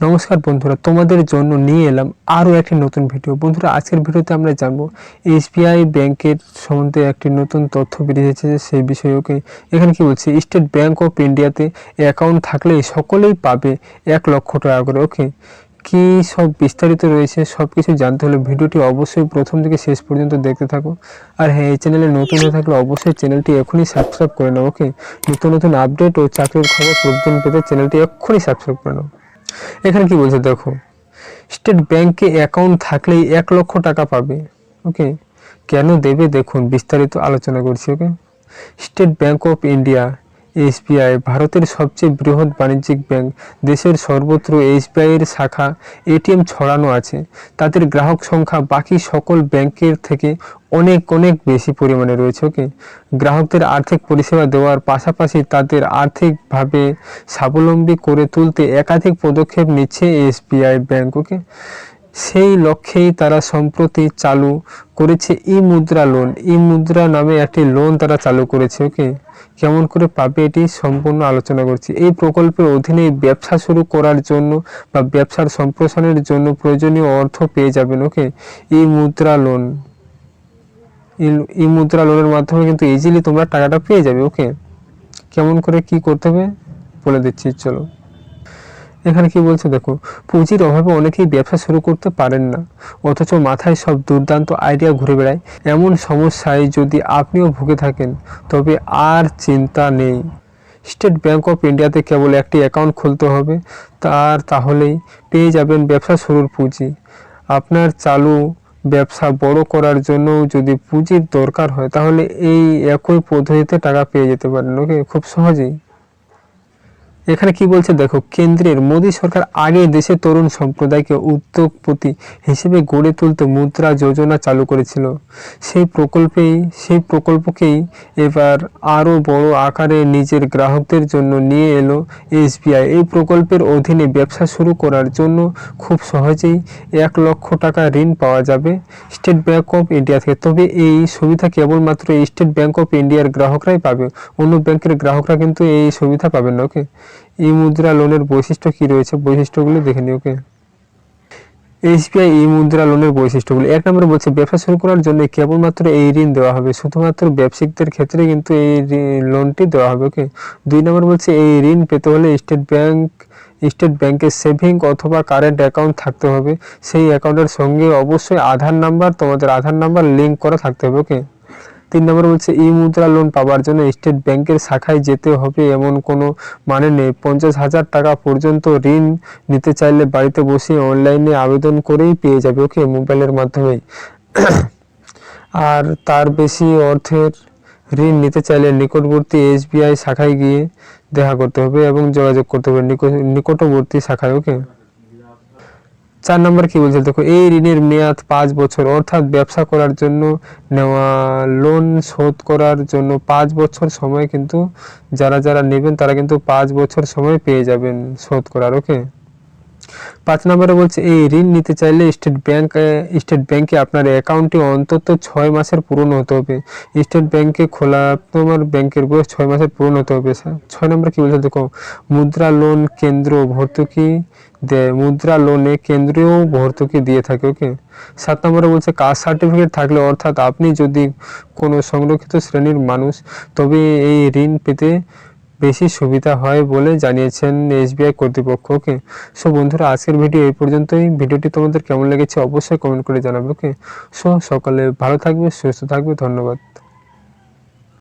নমস্কার বন্ধুরা, তোমাদের জন্য নিয়ে এলাম আরও একটি নতুন ভিডিও। বন্ধুরা, আজকের ভিডিওতে আমরা জানব এসবিআই ব্যাংকের সম্বন্ধে একটি নতুন তথ্য বেরিয়ে এসেছে সেই বিষয়ে, ওকে? এখানে কি বলছে? স্টেট ব্যাংক অফ ইন্ডিয়াতে অ্যাকাউন্ট থাকলে সকলেই পাবে এক লক্ষ টাকা করে, ওকে? কি সব বিস্তারিত রয়েছে সব কিছু জানতে হলে ভিডিওটি অবশ্যই প্রথম থেকে শেষ পর্যন্ত দেখতে থাকো। আর হ্যাঁ এই চ্যানেলে নতুন হয়ে থাকলে অবশ্যই চ্যানেলটি এখনই সাবস্ক্রাইব করে নাও, ওকে? নতুন নতুন আপডেট ও চাকরির খবর প্রতিদিন পেতে চ্যানেলটি এক্ষুনি সাবস্ক্রাইব করে নাও। এখানে কি বলছে দেখো স্টেট ব্যাংকে অ্যাকাউন্ট থাকলেই এক লক্ষ টাকা পাবে ওকে কেন দেবে? দেখুন, বিস্তারিত আলোচনা করছি okay state bank of India SBI, ভারতের সবচেয়ে বৃহৎ বাণিজ্যিক ব্যাংক, দেশের সর্বত্র এসবিআই এর শাখা, এটিএম ছড়ানো আছে। তাদের গ্রাহক সংখ্যা বাকি সকল ব্যাংকের থেকে অনেক অনেক বেশি পরিমাণে রয়েছে, ওকে? গ্রাহকদের আর্থিক পরিষেবা দেওয়ার পাশাপাশি তাদের আর্থিকভাবে স্বাবলম্বী করে তুলতে একাধিক পদক্ষেপ নিচ্ছে এসবিআই ব্যাংক, ওকে? সেই লক্ষ্যেই তারা সম্প্রতি চালু করেছে ই মুদ্রা লোন। ই মুদ্রা নামে একটি লোন তারা চালু করেছে, ওকে? কেমন করে পাবে এটি সম্পূর্ণ আলোচনা করছি। এই প্রকল্পের অধীনে ব্যবসা শুরু করার জন্য বা ব্যবসার সম্প্রসারণের জন্য প্রয়োজনীয় অর্থ পেয়ে যাবেন, ওকে? ই মুদ্রা লোন। ই মুদ্রা লোনের মাধ্যমে কিন্তু ইজিলি তোমরা টাকাটা পেয়ে যাবে, ওকে? কেমন করে কি করতে হবে? বলে দিচ্ছি, চলো। এখানে কি বলছে দেখো, পুঁজির অভাবে অনেকেই ব্যবসা শুরু করতে পারেন না, অথচ মাথায় সব দুর্দান্ত আইডিয়া ঘুরে বেড়ায়। এমন সমস্যায় যদি আপনিও ভুগে থাকেন, তবে আর চিন্তা নেই। স্টেট ব্যাঙ্ক অফ ইন্ডিয়াতে কেবল একটি অ্যাকাউন্ট খুলতে হবে, তার তাহলেই পেয়ে যাবেন ব্যবসা শুরুর পুঁজি। আপনার চালু ব্যবসা বড় করার জন্য যদি পুঁজির দরকার হয়, তাহলে এই একই পদ্ধতিতে টাকা পেয়ে যেতে পারেন, ওকে? খুব সহজেই। এখানে কি বলছে দেখো, কেন্দ্রের মোদী সরকার আগে দেশের তরুণ সম্প্রদায়কে উদ্যোগপতি হিসেবে গড়ে তুলতে মুদ্রা যোজনা চালু করেছিল। সেই প্রকল্পেই, সেই প্রকল্পকেই এবার আরও বড় আকারে নিজের গ্রাহকদের জন্য নিয়ে এলো এসবিআই। এই প্রকল্পের অধীনে ব্যবসা শুরু করার জন্য খুব সহজেই এক লক্ষ টাকা ঋণ পাওয়া যাবে স্টেট ব্যাঙ্ক অফ ইন্ডিয়া থেকে। তবে এই সুবিধা কেবলমাত্র স্টেট ব্যাঙ্ক অফ ইন্ডিয়ার গ্রাহকরাই পাবে, অন্য ব্যাংকের গ্রাহকরা কিন্তু এই সুবিধা পাবেন না, ওকে? ই মুদ্রা লোনের বৈশিষ্ট্য কি রয়েছে? বৈশিষ্ট্যগুলো দেখে নিই ওকে এসবিআই ই মুদ্রা লোনের বৈশিষ্ট্যগুলো। এক নম্বরে বলছে, ব্যবসা শুরু করার জন্য কেবলমাত্র এই ঋণ দেওয়া হবে। শুধুমাত্র ব্যবসায়িকদের ক্ষেত্রে কিন্তু এই লোনটি দেওয়া হবে ওকে দুই নম্বর বলছে, এই ঋণ পেতে হলে স্টেট ব্যাংক, স্টেট ব্যাংকের সেভিং অথবা কারেন্ট অ্যাকাউন্ট থাকতে হবে। সেই অ্যাকাউন্টের সঙ্গে অবশ্যই আধার নাম্বার, তোমাদের আধার নাম্বার লিঙ্ক করা থাকতে হবে ওকে তিন নম্বর বলছে ই মুদ্রা লোন পাওয়ার জন্য স্টেট ব্যাংকের শাখায় যেতে হবে এমন কোনো মানে নেই। পঞ্চাশ হাজার টাকা পর্যন্ত ঋণ নিতে চাইলে বাড়িতে বসে অনলাইনে আবেদন করেই পেয়ে যাবে। ওকে, মোবাইলের মাধ্যমে আর তার বেশি অর্থের ঋণ নিতে চাইলে নিকটবর্তী এসবিআই শাখায় গিয়ে দেখা করতে হবে এবং যোগাযোগ করতে হবে নিকটবর্তী শাখায়, ওকে? চার নম্বর কি বলছে, দেখো, এই ঋণের মেয়াদ পাঁচ বছর, অর্থাৎ ব্যবসা করার জন্য নেওয়া লোন শোধ করার জন্য পাঁচ বছর সময় কিন্তু যারা যারা নেবেন তারা কিন্তু পাঁচ বছর সময় পেয়ে যাবেন শোধ করার ওকে পাঁচ নম্বরে বলছে, এই ঋণ নিতে চাইলে স্টেট ব্যাংক, স্টেট ব্যাংকে আপনার অ্যাকাউন্টটি অন্তত ছয় মাসের পূরণ হতে হবে। স্টেট ব্যাংকে খোলা, তোমার ব্যাংকের বয়স ছয় মাসের পূরণ হতে হবে ছয় নম্বর কী বলছে, দেখো, মুদ্রা লোন কেন্দ্র ভর্তুকি দেয় মুদ্রা লোনে কেন্দ্রীয় ভর্তুকি দিয়ে থাকে, ওকে? সাত নম্বরে বলছে, কাস্ট সার্টিফিকেট থাকলে অর্থাৎ আপনি যদি কোনো সংরক্ষিত শ্রেণির মানুষ, তবে এই ঋণ পেতে বেশি সুবিধা হয় বলে জানিয়েছেন এসবিআই কর্তৃপক্ষ ওকে সো বন্ধুরা, আজকের ভিডিও এই পর্যন্তই। ভিডিওটি তোমাদের কেমন লেগেছে অবশ্যই কমেন্ট করে জানাবে, ওকে? সো সকালে ভালো থাকবে, সুস্থ থাকবে, ধন্যবাদ।